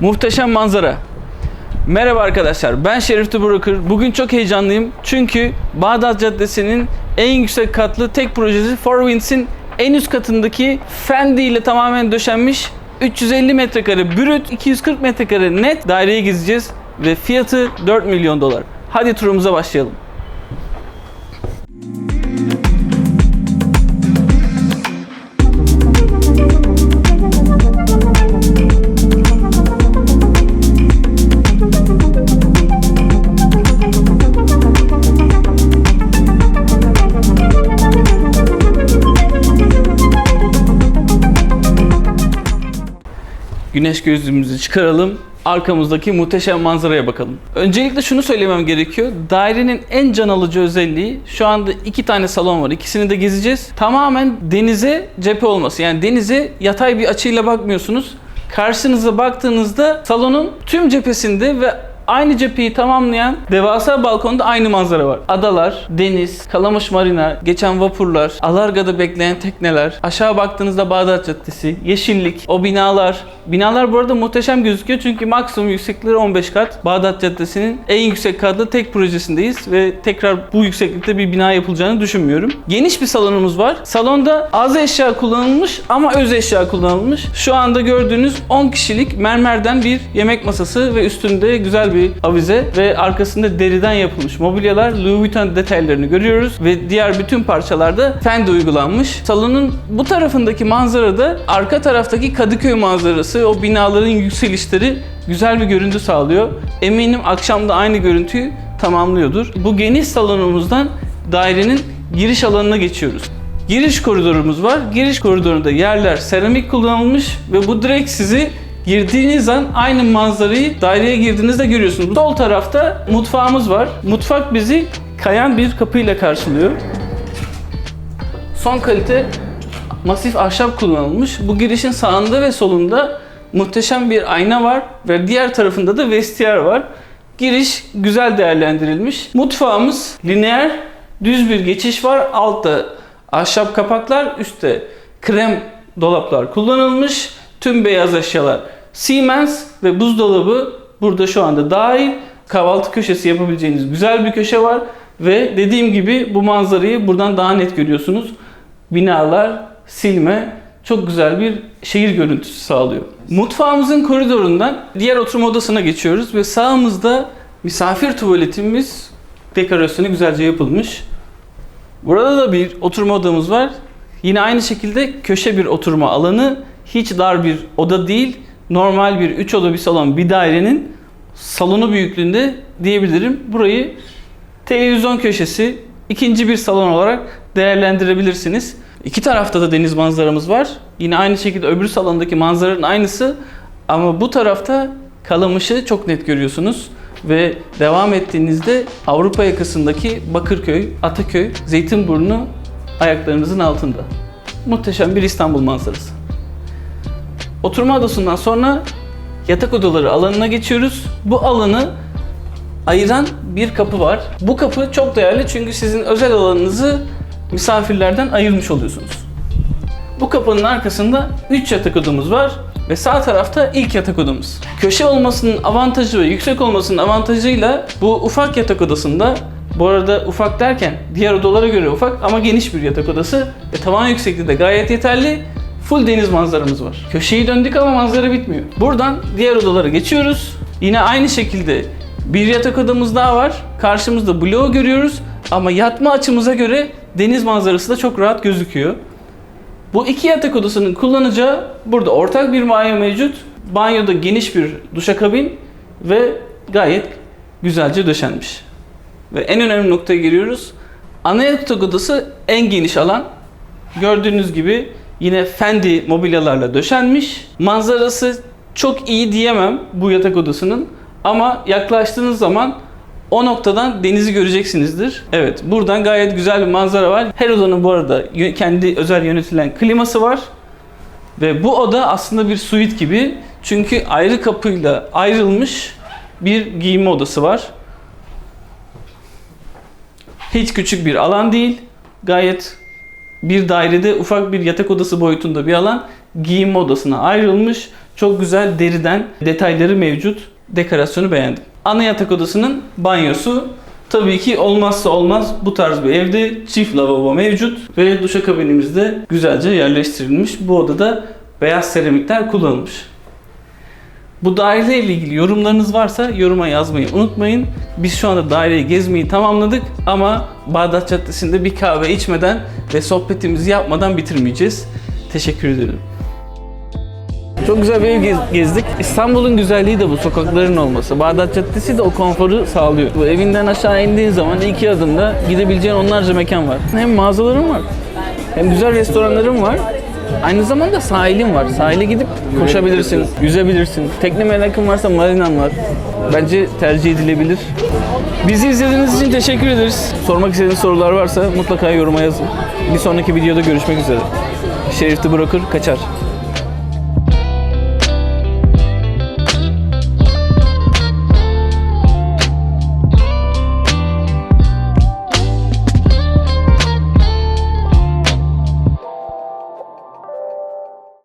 Muhteşem manzara. Merhaba arkadaşlar, ben Şerif The. Bugün çok heyecanlıyım çünkü Bağdat Caddesi'nin en yüksek katlı tek projesi Four Winds'in en üst katındaki Fendi ile tamamen döşenmiş 350 metrekare brüt, 240 metrekare net daireye gezeceğiz ve fiyatı 4 milyon dolar. Hadi turumuza başlayalım. Güneş gözlüğümüzü çıkaralım. Arkamızdaki muhteşem manzaraya bakalım. Öncelikle şunu söylemem gerekiyor. Dairenin en can alıcı özelliği şu anda iki tane salon var. İkisini de gezeceğiz. Tamamen denize cephe olması. Yani denize yatay bir açıyla bakmıyorsunuz. Karşınıza baktığınızda salonun tüm cephesinde ve Aynı cepheyi tamamlayan devasa balkonda aynı manzara var. Adalar, deniz, Kalamış Marina, geçen vapurlar, Alarga'da bekleyen tekneler, aşağı baktığınızda Bağdat Caddesi, yeşillik, o binalar. Binalar bu arada muhteşem gözüküyor çünkü maksimum yükseklikleri 15 kat. Bağdat Caddesi'nin en yüksek katlı tek projesindeyiz ve tekrar bu yükseklikte bir bina yapılacağını düşünmüyorum. Geniş bir salonumuz var. Salonda az eşya kullanılmış ama öz eşya kullanılmış. Şu anda gördüğünüz 10 kişilik mermerden bir yemek masası ve üstünde güzel bir avize ve arkasında deriden yapılmış mobilyalar, Louis Vuitton detaylarını görüyoruz ve diğer bütün parçalarda Fendi uygulanmış. Salonun bu tarafındaki manzarada arka taraftaki Kadıköy manzarası, o binaların yükselişleri güzel bir görüntü sağlıyor. Eminim akşam da aynı görüntüyü tamamlıyordur. Bu geniş salonumuzdan dairenin giriş alanına geçiyoruz. Giriş koridorumuz var. Giriş koridorunda yerler seramik kullanılmış ve bu direkt sizi girdiğiniz an aynı manzarayı daireye girdiğinizde görüyorsunuz. Sol tarafta mutfağımız var. Mutfak bizi kayan bir kapıyla karşılıyor. Son kalite masif ahşap kullanılmış. Bu girişin sağında ve solunda muhteşem bir ayna var ve diğer tarafında da vestiyer var. Giriş güzel değerlendirilmiş. Mutfağımız lineer, düz bir geçiş var. Altta ahşap kapaklar, üstte krem dolaplar kullanılmış. Tüm beyaz eşyalar Siemens ve buzdolabı burada şu anda dahil. Kahvaltı köşesi yapabileceğiniz güzel bir köşe var. Ve dediğim gibi bu manzarayı buradan daha net görüyorsunuz. Binalar, silme çok güzel bir şehir görüntüsü sağlıyor. Mutfağımızın koridorundan diğer oturma odasına geçiyoruz ve sağımızda misafir tuvaletimiz dekorasyonu güzelce yapılmış. Burada da bir oturma odamız var. Yine aynı şekilde köşe bir oturma alanı. Hiç dar bir oda değil. Normal bir 3 oda bir salon bir dairenin salonu büyüklüğünde diyebilirim. Burayı televizyon köşesi ikinci bir salon olarak değerlendirebilirsiniz. İki tarafta da deniz manzaramız var. Yine aynı şekilde öbür salondaki manzaranın aynısı ama bu tarafta Kalamış'ı çok net görüyorsunuz ve devam ettiğinizde Avrupa yakasındaki Bakırköy, Ataköy, Zeytinburnu ayaklarınızın altında. Muhteşem bir İstanbul manzarası. Oturma odasından sonra yatak odaları alanına geçiyoruz. Bu alanı ayıran bir kapı var. Bu kapı çok değerli çünkü sizin özel alanınızı misafirlerden ayırmış oluyorsunuz. Bu kapının arkasında 3 yatak odamız var ve sağ tarafta ilk yatak odamız. Köşe olmasının avantajı ve yüksek olmasının avantajıyla bu ufak yatak odasında bu arada ufak derken diğer odalara göre ufak ama geniş bir yatak odası ve tavan yüksekliği de gayet yeterli. Full deniz manzaramız var. Köşeyi döndük ama manzara bitmiyor. Buradan diğer odalara geçiyoruz. Yine aynı şekilde bir yatak odamız daha var. Karşımızda bloğu görüyoruz ama yatma açımıza göre deniz manzarası da çok rahat gözüküyor. Bu iki yatak odasının kullanacağı burada ortak bir banyo mevcut. Banyoda geniş bir duşakabin ve gayet güzelce döşenmiş. Ve en önemli noktaya giriyoruz. Ana yatak odası en geniş alan. Gördüğünüz gibi yine Fendi mobilyalarla döşenmiş. Manzarası çok iyi diyemem bu yatak odasının. Ama yaklaştığınız zaman o noktadan denizi göreceksinizdir. Evet, buradan gayet güzel bir manzara var. Her odanın bu arada kendi özel yönetilen kliması var. Ve bu oda aslında bir suite gibi. Çünkü ayrı kapıyla ayrılmış bir giyinme odası var. Hiç küçük bir alan değil. Gayet bir dairede ufak bir yatak odası boyutunda bir alan. giyinme odasına ayrılmış. Çok güzel deriden detayları mevcut. Dekorasyonu beğendim. Ana yatak odasının banyosu Tabii ki olmazsa olmaz bu tarz bir evde çift lavabo mevcut ve duşakabinimiz de güzelce yerleştirilmiş. Bu odada beyaz seramikler kullanılmış. Bu daire ile ilgili yorumlarınız varsa yoruma yazmayı unutmayın. Biz şu anda daireyi gezmeyi tamamladık ama Bağdat Caddesi'nde bir kahve içmeden ve sohbetimizi yapmadan bitirmeyeceğiz. Teşekkür ederim. Çok güzel bir ev gez- gezdik. İstanbul'un güzelliği de bu sokakların olması. Bağdat Caddesi de o konforu sağlıyor. Bu evinden aşağı indiğin zaman iki adımda gidebileceğin onlarca mekan var. Hem mağazaların var, hem güzel restoranların var. Aynı zamanda sahilin var. Sahile gidip koşabilirsin, yüzebilirsin. Tekne merakın varsa marinan var. Bence tercih edilebilir. Bizi izlediğiniz için teşekkür ederiz. Sormak istediğiniz sorular varsa mutlaka yoruma yazın. Bir sonraki videoda görüşmek üzere. Şerifli Broker kaçar.